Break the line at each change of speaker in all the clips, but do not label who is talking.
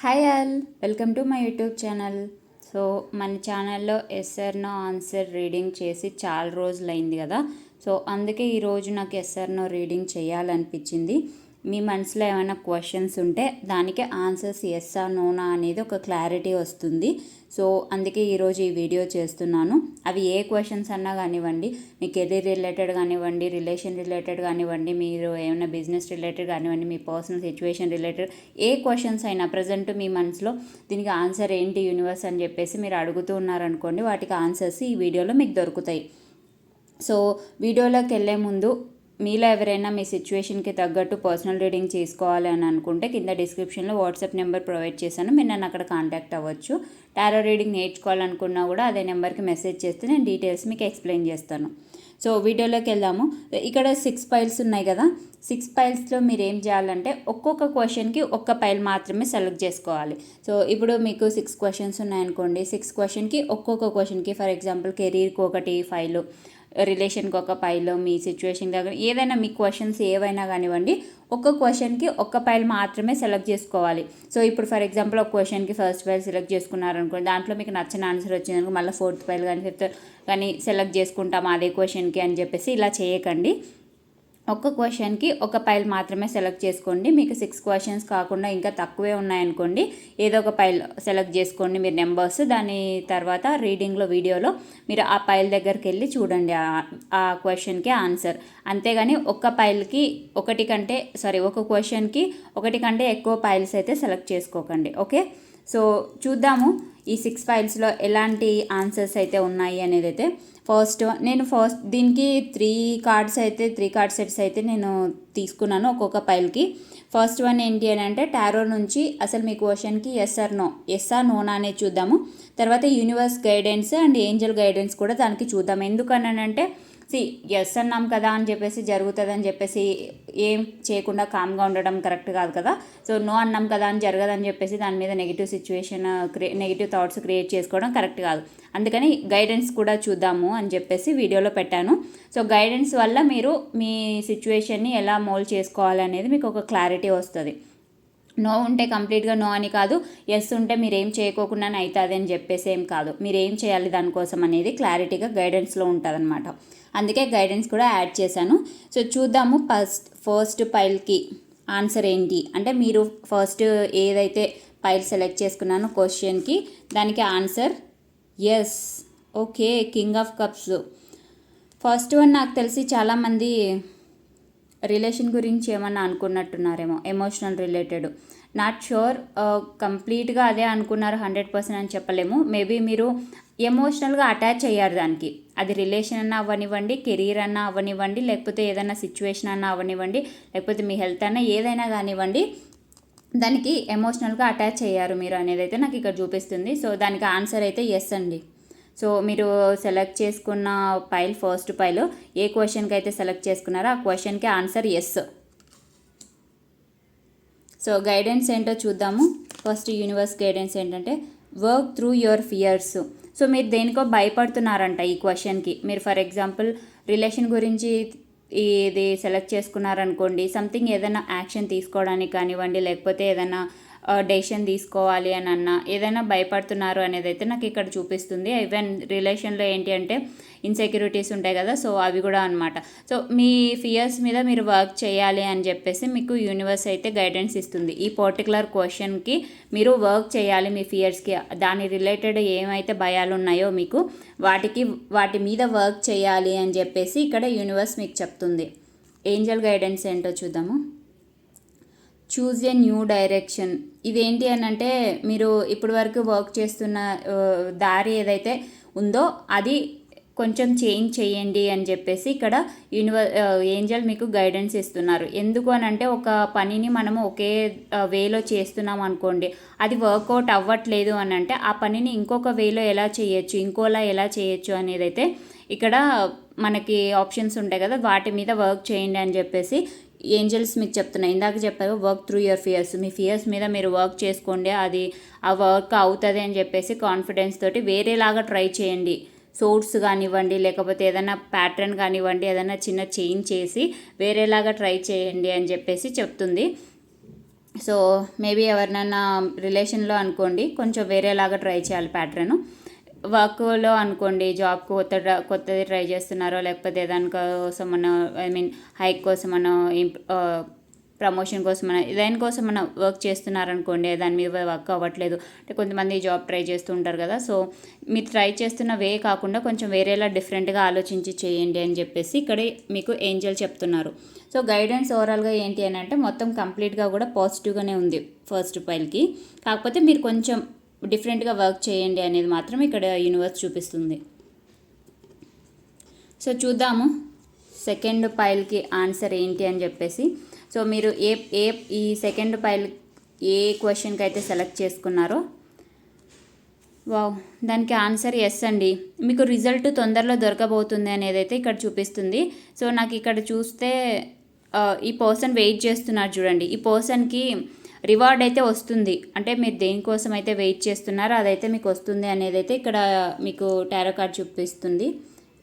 Hi all welcome to my YouTube channel. So మన ఛానల్లో SR no answer reading చేసి చాలా రోజులు అయింది కదా. సో అందుకే ఈరోజు నాకు ఎస్ఆర్ నో రీడింగ్ చేయాలనిపించింది. మీ మనసులో ఏమైనా క్వశ్చన్స్ ఉంటే దానికి ఆన్సర్స్ ఎస్సా నోనా అనేది ఒక క్లారిటీ వస్తుంది. సో అందుకే ఈరోజు ఈ వీడియో చేస్తున్నాను. అవి ఏ క్వశ్చన్స్ అన్నా కానివ్వండి మీ కెరీర్ రిలేటెడ్ కానివ్వండి రిలేషన్ రిలేటెడ్ కానివ్వండి మీరు ఏమైనా బిజినెస్ రిలేటెడ్ కానివ్వండి మీ పర్సనల్ సిచ్యువేషన్ రిలేటెడ్ ఏ క్వశ్చన్స్ అయినా ప్రజెంట్ మీ మనసులో దీనికి ఆన్సర్ ఏంటి యూనివర్స్ అని చెప్పేసి మీరు అడుగుతూ ఉన్నారనుకోండి వాటికి ఆన్సర్స్ ఈ వీడియోలో మీకు దొరుకుతాయి. సో వీడియోలోకి వెళ్ళే ముందు మీలో ఎవరైనా మీ సిచ్యువేషన్కి తగ్గట్టు పర్సనల్ రీడింగ్ చేసుకోవాలి అని అనుకుంటే కింద డిస్క్రిప్షన్లో వాట్సాప్ నెంబర్ ప్రొవైడ్ చేశాను. మీరు నన్ను అక్కడ కాంటాక్ట్ అవ్వచ్చు. టారో రీడింగ్ నేర్చుకోవాలనుకున్నా కూడా అదే నెంబర్కి మెసేజ్ చేస్తే నేను డీటెయిల్స్ మీకు ఎక్స్ప్లెయిన్ చేస్తాను. సో వీడియోలోకి వెళ్దాము. ఇక్కడ సిక్స్ పైల్స్ ఉన్నాయి కదా. సిక్స్ పైల్స్లో మీరు ఏం చేయాలంటే ఒక్కొక్క క్వశ్చన్కి ఒక్క పైల్ మాత్రమే సెలెక్ట్ చేసుకోవాలి. సో ఇప్పుడు మీకు సిక్స్ క్వశ్చన్స్ ఉన్నాయనుకోండి. సిక్స్ క్వశ్చన్కి ఒక్కొక్క క్వశ్చన్కి ఫర్ ఎగ్జాంపుల్ కెరీర్కి ఒకటి ఫైల్. రిలేషన్కి ఒక పైలో మీ సిచ్యువేషన్ దగ్గర ఏదైనా మీ క్వశ్చన్స్ ఏవైనా కానివ్వండి ఒక్క క్వశ్చన్కి ఒక్క పైల్ మాత్రమే సెలెక్ట్ చేసుకోవాలి. సో ఇప్పుడు ఫర్ ఎగ్జాంపుల్ ఒక క్వశ్చన్కి ఫస్ట్ ఫైల్ సెలెక్ట్ చేసుకున్నారనుకోండి దాంట్లో మీకు నచ్చిన ఆన్సర్ వచ్చిందనుకో మళ్ళీ ఫోర్త్ ఫైల్ కానీ ఫిఫ్త్ కానీ సెలెక్ట్ చేసుకుంటాం అదే క్వశ్చన్కి అని చెప్పేసి ఇలా చేయకండి. ఒక్క క్వశ్చన్కి ఒక పైల్ మాత్రమే సెలెక్ట్ చేసుకోండి. మీకు సిక్స్ క్వశ్చన్స్ కాకుండా ఇంకా తక్కువే ఉన్నాయనుకోండి. ఏదో ఒక పైల్ సెలెక్ట్ చేసుకోండి మీరు నెంబర్స్. దాని తర్వాత రీడింగ్లో వీడియోలో మీరు ఆ పైల్ దగ్గరికి వెళ్ళి చూడండి ఆ క్వశ్చన్కి ఆన్సర్. అంతేగాని ఒక్క పైల్కి ఒకటి కంటే సారీ ఒక క్వశ్చన్కి ఒకటి కంటే ఎక్కువ పైల్స్ అయితే సెలెక్ట్ చేసుకోకండి. ఓకే? సో చూద్దాము ఈ సిక్స్ ఫైల్స్లో ఎలాంటి ఆన్సర్స్ అయితే ఉన్నాయి అనేది అయితే ఫస్ట్ నేను ఫస్ట్ దీనికి త్రీ కార్డ్స్ అయితే త్రీ కార్డ్ సెట్స్ అయితే నేను తీసుకున్నాను ఒక్కొక్క పైల్కి ఫస్ట్ వన్ ఏంటి అని అంటే టారో నుంచి అసలు మీ క్వశ్చన్కి yes or no yes or నోనా అనేది చూద్దాము. తర్వాత universe guidance and angel guidance కూడా దానికి చూద్దాం ఎందుకనంటే సి ఎస్ అన్నాం కదా అని చెప్పేసి జరుగుతుందని చెప్పేసి ఏం చేయకుండా కామ్గా ఉండడం కరెక్ట్ కాదు కదా. సో నో అన్నాం కదా అని జరగదని చెప్పేసి దాని మీద negative situation create negative thoughts create చేసుకోవడం కరెక్ట్ కాదు. అందుకని గైడెన్స్ కూడా చూద్దాము అని చెప్పేసి వీడియోలో పెట్టాను. సో గైడెన్స్ వల్ల మీరు మీ సిచ్యువేషన్ని ఎలా మోల్డ్ చేసుకోవాలి అనేది మీకు ఒక క్లారిటీ వస్తుంది. నో ఉంటే కంప్లీట్గా నో అని కాదు ఎస్ ఉంటే మీరు ఏం చేయకోకుండా అవుతుంది అని చెప్పేసి ఏం కాదు. మీరు ఏం చేయాలి దానికోసం అనేది క్లారిటీగా గైడెన్స్లో ఉంటుందన్నమాట. అందుకే గైడెన్స్ కూడా యాడ్ చేశాను. సో చూద్దాము ఫస్ట్ ఫస్ట్ పైల్కి ఆన్సర్ ఏంటి? అంటే మీరు ఫస్ట్ ఏదైతే పైల్ సెలెక్ట్ చేసుకున్నానో క్వశ్చన్కి దానికి answer yes okay king of cups. First one నాకు తెలిసి చాలామంది రిలేషన్ గురించి ఏమన్నా అనుకున్నట్టున్నారేమో ఎమోషనల్ రిలేటెడ్ నాట్ షూర్ కంప్లీట్గా అదే అనుకున్నారు హండ్రెడ్ పర్సెంట్ అని చెప్పలేము. మేబీ మీరు ఎమోషనల్గా అటాచ్ అయ్యారు దానికి. అది రిలేషన్ అన్నా అవ్వనివ్వండి కెరీర్ అన్నా అవ్వనివ్వండి లేకపోతే ఏదైనా సిచ్యువేషన్ అన్నా అవ్వనివ్వండి లేకపోతే మీ హెల్త్ అన్నా ఏదైనా కానివ్వండి దానికి ఎమోషనల్గా అటాచ్ అయ్యారు మీరు అనేది అయితే నాకు ఇక్కడ చూపిస్తుంది. సో దానికి ఆన్సర్ అయితే ఎస్ అండి. సో మీరు సెలెక్ట్ చేసుకున్న పైల్ ఫస్ట్ పైల్ ఏ క్వశ్చన్కి అయితే సెలెక్ట్ చేసుకున్నారో ఆ క్వశ్చన్కి ఆన్సర్ ఎస్ సో గైడెన్స్ ఏంటో చూద్దాము. ఫస్ట్ యూనివర్స్ గైడెన్స్ ఏంటంటే work through your fears so మీరు దేనికో భయపడుతున్నారంట ఈ క్వశ్చన్కి మీరు ఫర్ ఎగ్జాంపుల్ రిలేషన్ గురించి ఇది సెలెక్ట్ చేసుకున్నారనుకోండి సంథింగ్ ఏదైనా యాక్షన్ తీసుకోవడానికి కానివ్వండి లేకపోతే ఏదైనా డెసిషన్ తీసుకోవాలి అని అన్న ఏదైనా భయపడుతున్నారు అనేది అయితే నాకు ఇక్కడ చూపిస్తుంది. ఈవెన్ రిలేషన్లో ఏంటి అంటే ఇన్సెక్యూరిటీస్ ఉంటాయి కదా సో అవి కూడా అనమాట సో మీ ఫియర్స్ మీద మీరు వర్క్ చేయాలి అని చెప్పేసి మీకు యూనివర్స్ అయితే గైడెన్స్ ఇస్తుంది. ఈ పర్టికులర్ క్వశ్చన్కి మీరు వర్క్ చేయాలి మీ ఫియర్స్కి దాని రిలేటెడ్ ఏమైతే భయాలు ఉన్నాయో మీకు వాటికి వాటి మీద వర్క్ చేయాలి అని చెప్పేసి ఇక్కడ యూనివర్స్ మీకు చెప్తుంది. ఏంజల్ గైడెన్స్ ఏంటో చూద్దాము. చూజ్ ఏ న్యూ డైరెక్షన్ ఇదేంటి అని అంటే మీరు ఇప్పటి వరకు వర్క్ చేస్తున్న దారి ఏదైతే ఉందో అది కొంచెం చేంజ్ చేయండి అని చెప్పేసి ఇక్కడ యూనివర్ ఏంజల్ మీకు గైడెన్స్ ఇస్తున్నారు. ఎందుకు అని అంటే ఒక పనిని మనము ఒకే వేలో చేస్తున్నాం అనుకోండి అది వర్కౌట్ అవ్వట్లేదు అని అంటే ఆ పనిని ఇంకొక వేలో ఎలా చేయొచ్చు ఇంకోలా ఎలా చేయొచ్చు అనేది అయితే ఇక్కడ మనకి ఆప్షన్స్ ఉంటాయి కదా వాటి మీద వర్క్ చేయండి అని చెప్పేసి ఏంజల్స్ మీకు చెప్తున్నాయి ఇందాక చెప్పారు వర్క్ త్రూ యువర్ ఫియర్స్ మీ ఫియర్స్ మీద మీరు వర్క్ చేసుకోండి. అది ఆ వర్క్ అవుతుంది అని చెప్పేసి కాన్ఫిడెన్స్ తోటి వేరేలాగా ట్రై చేయండి. సోర్స్ కానివ్వండి లేకపోతే ఏదైనా ప్యాటర్న్ కానివ్వండి ఏదైనా చిన్న చేంజ్ చేసి వేరేలాగా ట్రై చేయండి అని చెప్పేసి చెప్తుంది. సో మేబీ ఎవరినైనా రిలేషన్లో అనుకోండి కొంచెం వేరేలాగా ట్రై చేయాలి ప్యాటర్ను వర్క్లో అనుకోండి జాబ్ కొత్త కొత్తది ట్రై చేస్తున్నారో లేకపోతే దానికోసం మనం ఐ మీన్ హైక్ కోసం మనం ప్రమోషన్ కోసం మన దేనికోసం మనం వర్క్ చేస్తున్నారనుకోండి దాని మీద వర్క్ అవ్వట్లేదు. అంటే కొంతమంది జాబ్ ట్రై చేస్తూ ఉంటారు కదా సో మీరు ట్రై చేస్తున్న వే కాకుండా కొంచెం వేరేలా డిఫరెంట్గా ఆలోచించి చేయండి అని చెప్పేసి ఇక్కడ మీకు ఏంజల్ చెప్తున్నారు. సో గైడెన్స్ ఓవరాల్గా ఏంటి అని అంటే మొత్తం కంప్లీట్గా కూడా పాజిటివ్గానే ఉంది ఫస్ట్ ఫైల్కి కాకపోతే మీరు కొంచెం డిఫరెంట్గా వర్క్ చేయండి అనేది మాత్రం ఇక్కడ యూనివర్స్ చూపిస్తుంది. సో చూద్దాము సెకండ్ పైల్కి ఆన్సర్ ఏంటి అని చెప్పేసి. సో మీరు ఏ ఏ ఈ సెకండ్ పైల్ ఏ క్వశ్చన్కి అయితే సెలెక్ట్ చేసుకున్నారో. వావ్ దానికి ఆన్సర్ ఎస్ అండి. మీకు రిజల్ట్ తొందరలో దొరకబోతుంది అనేది అయితే ఇక్కడ చూపిస్తుంది. సో నాకు ఇక్కడ చూస్తే ఈ పర్సన్ వెయిట్ చేస్తున్నారు చూడండి. ఈ పర్సన్కి రివార్డ్ అయితే వస్తుంది. అంటే మీరు దేనికోసం అయితే వెయిట్ చేస్తున్నారో అదైతే మీకు వస్తుంది అనేది అయితే ఇక్కడ మీకు టారో కార్డ్ చూపిస్తుంది.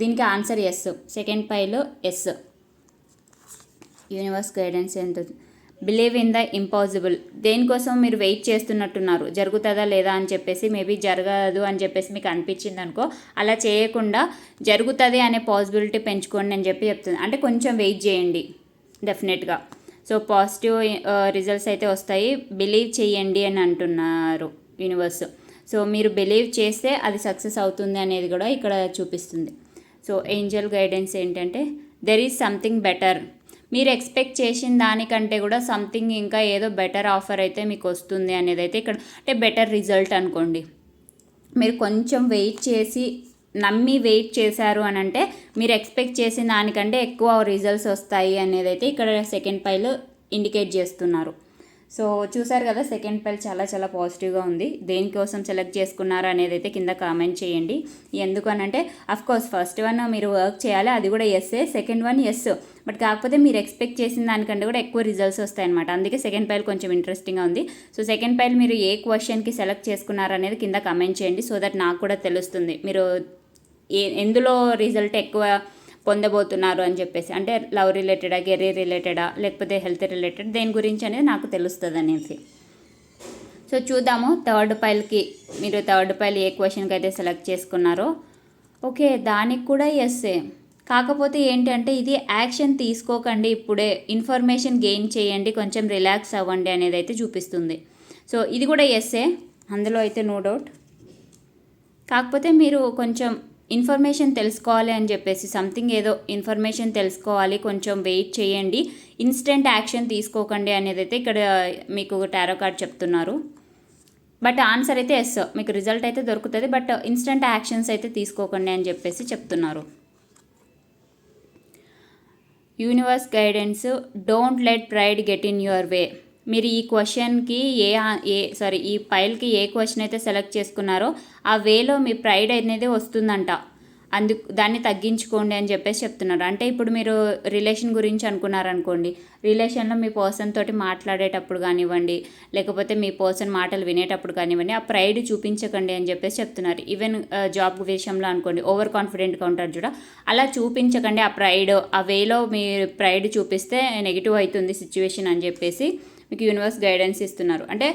దీనికి ఆన్సర్ ఎస్ సెకండ్ పైలో ఎస్ యూనివర్స్ గైడెన్స్ ఎంత బిలీవ్ ఇన్ ద ఇంపాసిబుల్. దేనికోసం మీరు వెయిట్ చేస్తున్నట్టున్నారు? జరుగుతుందా లేదా అని చెప్పేసి మేబీ జరగదు అని చెప్పేసి మీకు అనిపించింది అనుకో అలా చేయకుండా జరుగుతుంది అనే పాసిబిలిటీ పెంచుకోండి అని చెప్పి చెప్తుంది. అంటే కొంచెం వెయిట్ చేయండి. డెఫినెట్గా సో పాజిటివ్ రిజల్ట్స్ అయితే వస్తాయి. బిలీవ్ చేయండి అని అంటున్నారు యూనివర్స్ సో మీరు బిలీవ్ చేస్తే అది సక్సెస్ అవుతుంది అనేది కూడా ఇక్కడ చూపిస్తుంది. సో ఏంజల్ గైడెన్స్ ఏంటంటే దెర్ ఈజ్ సంథింగ్ బెటర్ మీరు ఎక్స్పెక్ట్ చేసిన దానికంటే కూడా సంథింగ్ ఇంకా ఏదో బెటర్ ఆఫర్ అయితే మీకు వస్తుంది అనేది అయితే ఇక్కడ అంటే బెటర్ రిజల్ట్ అనుకోండి. మీరు కొంచెం వెయిట్ చేసి నమ్మి వెయిట్ చేశారు అని అంటే మీరు ఎక్స్పెక్ట్ చేసిన దానికంటే ఎక్కువ రిజల్ట్స్ వస్తాయి అనేది అయితే ఇక్కడ సెకండ్ పైలు ఇండికేట్ చేస్తున్నారు. సో చూసారు కదా సెకండ్ పైల్ చాలా చాలా పాజిటివ్గా ఉంది. దేనికోసం సెలెక్ట్ చేసుకున్నారు అనేది అయితే కింద కామెంట్ చేయండి. ఎందుకు అని అంటే కోర్స్ ఫస్ట్ వన్ మీరు వర్క్ చేయాలి అది కూడా ఎస్ఏ సెకండ్ వన్ ఎస్ బట్ కాకపోతే మీరు ఎక్స్పెక్ట్ చేసిన దానికంటే కూడా ఎక్కువ రిజల్ట్స్ వస్తాయన్నమాట. అందుకే సెకండ్ పైల్ కొంచెం ఇంట్రెస్టింగ్గా ఉంది. సో సెకండ్ పైల్ మీరు ఏ క్వశ్చన్కి సెలెక్ట్ చేసుకున్నారు అనేది కింద కామెంట్ చేయండి. సో దట్ నాకు కూడా తెలుస్తుంది. మీరు ఎందులో రిజల్ట్ ఎక్కువ పొందబోతున్నారు అని చెప్పేసి అంటే లవ్ రిలేటెడా కెరీర్ రిలేటెడా లేకపోతే హెల్త్ రిలేటెడ్ దేని గురించి అనేది నాకు తెలుస్తుంది అనేసి. సో చూద్దాము థర్డ్ పైల్కి మీరు థర్డ్ పైల్ ఏ క్వశ్చన్కి అయితే సెలెక్ట్ చేసుకున్నారో. ఓకే దానికి కూడా ఎస్ఏ కాకపోతే ఏంటంటే ఇది యాక్షన్ తీసుకోకండి ఇప్పుడే ఇన్ఫర్మేషన్ గెయిన్ చేయండి కొంచెం రిలాక్స్ అవ్వండి అనేది అయితే చూపిస్తుంది. సో ఇది కూడా ఎస్ఏ అందులో అయితే నో డౌట్ కాకపోతే మీరు కొంచెం ఇన్ఫర్మేషన్ తెలుసుకోవాలి అని చెప్పేసి సంథింగ్ ఏదో ఇన్ఫర్మేషన్ తెలుసుకోవాలి కొంచెం వెయిట్ చేయండి ఇన్స్టెంట్ యాక్షన్ తీసుకోకండి అనేది అయితే ఇక్కడ మీకు టారో కార్డ్ చెప్తున్నారు. బట్ ఆన్సర్ అయితే ఎస్ మీకు రిజల్ట్ అయితే దొరుకుతుంది బట్ ఇన్స్టెంట్ యాక్షన్స్ అయితే తీసుకోకండి అని చెప్పేసి చెప్తున్నారు. Universe guidance don't let pride get in your way మీరు ఈ క్వశ్చన్కి ఏ ఏ సారీ ఈ పైల్కి ఏ క్వశ్చన్ అయితే సెలెక్ట్ చేసుకున్నారో ఆ వేలో మీ ప్రైడ్ అనేది వస్తుందంట. అందుకు దాన్ని తగ్గించుకోండి అని చెప్పేసి చెప్తున్నారు. అంటే ఇప్పుడు మీరు రిలేషన్ గురించి అనుకున్నారనుకోండి రిలేషన్లో మీ పర్సన్ తోటి మాట్లాడేటప్పుడు కానివ్వండి లేకపోతే మీ పర్సన్ మాటలు వినేటప్పుడు కానివ్వండి ఆ ప్రైడ్ చూపించకండి అని చెప్పేసి చెప్తున్నారు. ఈవెన్ జాబ్ విషయంలో అనుకోండి ఓవర్ కాన్ఫిడెంట్గా ఉంటారు చూడ అలా చూపించకండి ఆ ప్రైడ్ ఆ వేలో మీ ప్రైడ్ చూపిస్తే నెగిటివ్ అవుతుంది సిచ్యువేషన్ అని చెప్పేసి మీకు యూనివర్స్ గైడెన్స్ ఇస్తున్నారు. అంటే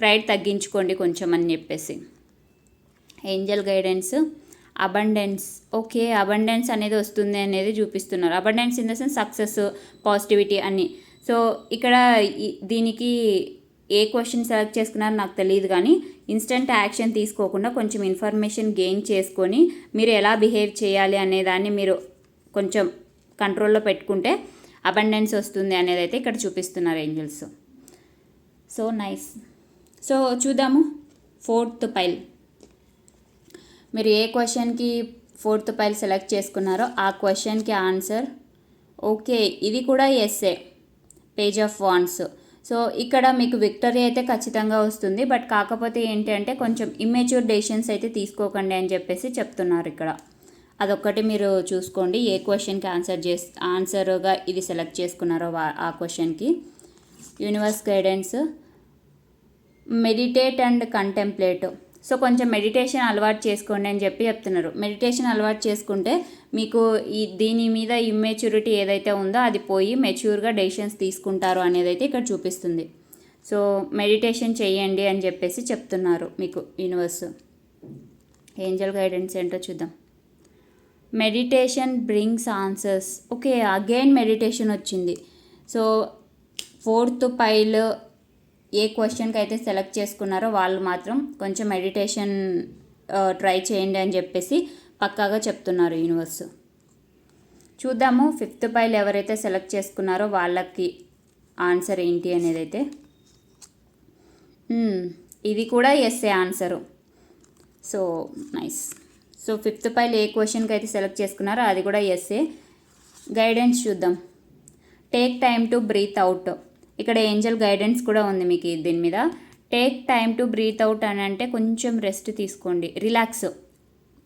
ప్రైడ్ తగ్గించుకోండి కొంచెం అని చెప్పేసి. Angel guidance abundance okay abundance అనేది వస్తుంది అనేది చూపిస్తున్నారు. Abundance in the sense success positivity అని. సో ఇక్కడ దీనికి ఏ క్వశ్చన్ సెలెక్ట్ చేసుకున్నారో నాకు తెలియదు కానీ ఇన్స్టెంట్ యాక్షన్ తీసుకోకుండా కొంచెం ఇన్ఫర్మేషన్ గెయిన్ చేసుకొని మీరు ఎలా బిహేవ్ చేయాలి అనే దాన్ని మీరు కొంచెం కంట్రోల్లో పెట్టుకుంటే అబండెన్స్ వస్తుంది అనేది అయితే ఇక్కడ చూపిస్తున్నారు ఏంజల్స్. So nice. సో చూద్దాము ఫోర్త్ పైల్. మీరు ఏ క్వశ్చన్కి ఫోర్త్ పైల్ సెలెక్ట్ చేసుకున్నారో ఆ క్వశ్చన్కి ఆన్సర్. ఓకే ఇది కూడా SA. Page of wands. So ఇక్కడ మీకు విక్టరీ అయితే ఖచ్చితంగా వస్తుంది బట్ కాకపోతే ఏంటంటే కొంచెం ఇమ్మెచ్యూర్ డెసిషన్స్ అయితే తీసుకోకండి అని చెప్పేసి చెప్తున్నారు ఇక్కడ. అదొక్కటి మీరు చూసుకోండి ఏ క్వశ్చన్కి ఆన్సర్ చేస్ ఆన్సర్గా ఇది సెలెక్ట్ చేసుకున్నారో వా- ఆ క్వశ్చన్కి. Universe guidance meditate and contemplate. So కొంచెం మెడిటేషన్ అలవాటు చేసుకోండి అని చెప్పి చెప్తున్నారు. మెడిటేషన్ అలవాటు చేసుకుంటే మీకు ఈ దీని మీద ఇమ్మెచ్యూరిటీ ఏదైతే ఉందో అది పోయి మెచ్యూర్గా డెసిషన్స్ తీసుకుంటారు అనేది అయితే ఇక్కడ చూపిస్తుంది. సో మెడిటేషన్ చేయండి అని చెప్పేసి చెప్తున్నారు మీకు యూనివర్స్. ఏంజల్ గైడెన్స్ ఏంటో చూద్దాం. Meditation brings answers okay again meditation వచ్చింది. సో ఫోర్త్ పైల్ ఏ క్వశ్చన్కి అయితే సెలెక్ట్ చేసుకున్నారో వాళ్ళు మాత్రం కొంచెం మెడిటేషన్ ట్రై చేయండి అని చెప్పేసి పక్కాగా చెప్తున్నారు యూనివర్స్ చూద్దాము ఫిఫ్త్ పైల్ ఎవరైతే సెలెక్ట్ చేసుకున్నారో వాళ్ళకి ఆన్సర్ ఏంటి అనేది అయితే. Hmm, ఇది కూడా SA answer so nice so fifth pile ఏ క్వశ్చన్కి అయితే సెలెక్ట్ చేసుకున్నారో అది కూడా ఎస్ఏ. గైడెన్స్ చూద్దాం. Take time to breathe out ఇక్కడ ఏంజల్ గైడెన్స్ కూడా ఉంది మీకు దీని మీద. Take time to breathe out అని అంటే కొంచెం రెస్ట్ తీసుకోండి. రిలాక్స్.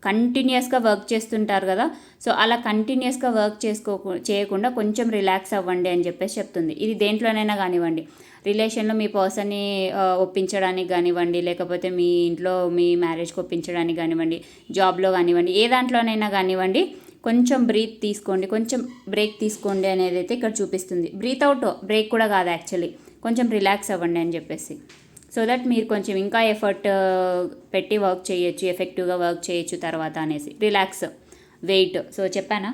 కంటిన్యూస్గా వర్క్ చేస్తుంటారు కదా. సో అలా కంటిన్యూస్గా వర్క్ చేసుకో చేయకుండా కొంచెం రిలాక్స్ అవ్వండి అని చెప్పేసి చెప్తుంది. ఇది దేంట్లోనైనా కానివ్వండి. రిలేషన్లో మీ పర్సన్ని ఒప్పించడానికి కానివ్వండి లేకపోతే మీ ఇంట్లో మీ మ్యారేజ్కి ఒప్పించడానికి కానివ్వండి జాబ్లో కానివ్వండి ఏ దాంట్లోనైనా కానివ్వండి కొంచెం బ్రీత్ తీసుకోండి. కొంచెం బ్రేక్ తీసుకోండి అనేది అయితే ఇక్కడ చూపిస్తుంది. బ్రీత్ అవుట్ బ్రేక్ కూడా కాదు యాక్చువల్లీ కొంచెం రిలాక్స్ అవ్వండి అని చెప్పేసి. సో దట్ మీరు కొంచెం ఇంకా ఎఫర్ట్ పెట్టి వర్క్ చేయొచ్చు ఎఫెక్టివ్గా వర్క్ చేయొచ్చు తర్వాత అనేసి. Relax wait. సో చెప్పానా?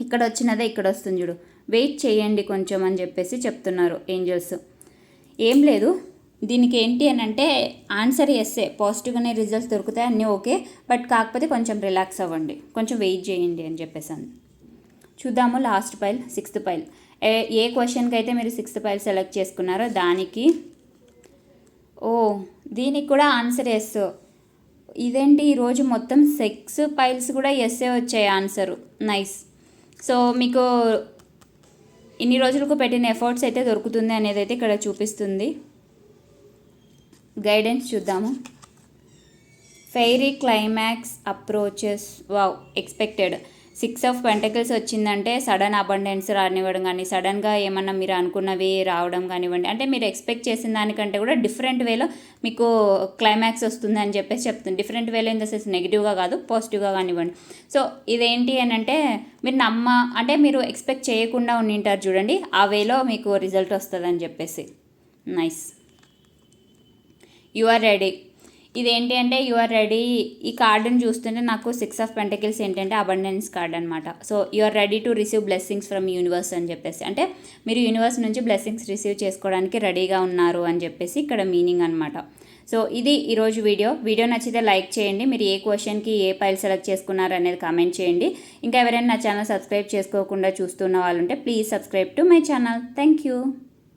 ఇక్కడ వచ్చినదే ఇక్కడ వస్తుంది చూడు. వెయిట్ చేయండి కొంచెం అని చెప్పేసి చెప్తున్నారు ఏంజల్స్. ఏం లేదు. దీనికి ఏంటి అని అంటే ఆన్సర్ ఎస్సే పాజిటివ్గానే రిజల్ట్స్ దొరుకుతాయి అన్నీ ఓకే. బట్ కాకపోతే కొంచెం రిలాక్స్ అవ్వండి. కొంచెం వెయిట్ చేయండి అని చెప్పేసి చూద్దాము లాస్ట్ పైల్ సిక్స్త్ పైల్ ఏ ఏ క్వశ్చన్కి అయితే మీరు సిక్స్త్ పైల్ సెలెక్ట్ చేసుకున్నారో దానికి ఓ దీనికి కూడా ఆన్సర్ ఎస్ ఇదేంటి ఈరోజు మొత్తం సెక్స్ పైల్స్ కూడా ఎస్ఏ వచ్చాయి ఆన్సరు నైస్ సో మీకు ఇన్ని రోజులకు పెట్టిన ఎఫర్ట్స్ అయితే దొరుకుతుంది అనేది అయితే ఇక్కడ చూపిస్తుంది. గైడెన్స్ చూద్దాము. Fairy climax approaches wow expected six of pentacles వచ్చిందంటే సడన్ అబండెన్స్ రానివ్వడం కానీ సడన్గా ఏమన్నా మీరు అనుకున్నవి రావడం కానివ్వండి. అంటే మీరు ఎక్స్పెక్ట్ చేసిన దానికంటే కూడా డిఫరెంట్ వేలో మీకు క్లైమాక్స్ వస్తుంది అని చెప్పేసి చెప్తుంది. డిఫరెంట్ వేలో ఇన్ ద సెన్స్ నెగిటివ్గా కాదు పాజిటివ్గా కానివ్వండి. సో ఇదేంటి అని అంటే మీరు నమ్మ అంటే మీరు ఎక్స్పెక్ట్ చేయకుండా ఉండింటారు చూడండి ఆ వేలో మీకు రిజల్ట్ వస్తుంది అని చెప్పేసి. నైస్. You are ready. ఇదేంటి అంటే యు ఆర్ రెడీ ఈ కార్డుని చూస్తుంటే నాకు సిక్స్ ఆఫ్ పెంటకిల్స్ ఏంటంటే అబండెన్స్ కార్డ్ అనమాట so you are ready to receive blessings from universe అని చెప్పేసి. అంటే మీరు యూనివర్స్ నుంచి బ్లెస్సింగ్స్ రిసీవ్ చేసుకోవడానికి రెడీగా ఉన్నారు అని చెప్పేసి ఇక్కడ మీనింగ్ అనమాట సో ఇది ఈరోజు వీడియో వీడియో నచ్చితే లైక్ చేయండి. మీరు ఏ క్వశ్చన్కి ఏ ఫైల్ సెలెక్ట్ చేసుకున్నారు అనేది కామెంట్ చేయండి. ఇంకా ఎవరైనా నా ఛానల్ సబ్స్క్రైబ్ చేసుకోకుండా చూస్తున్న వాళ్ళు ఉంటే please subscribe to my channel thank you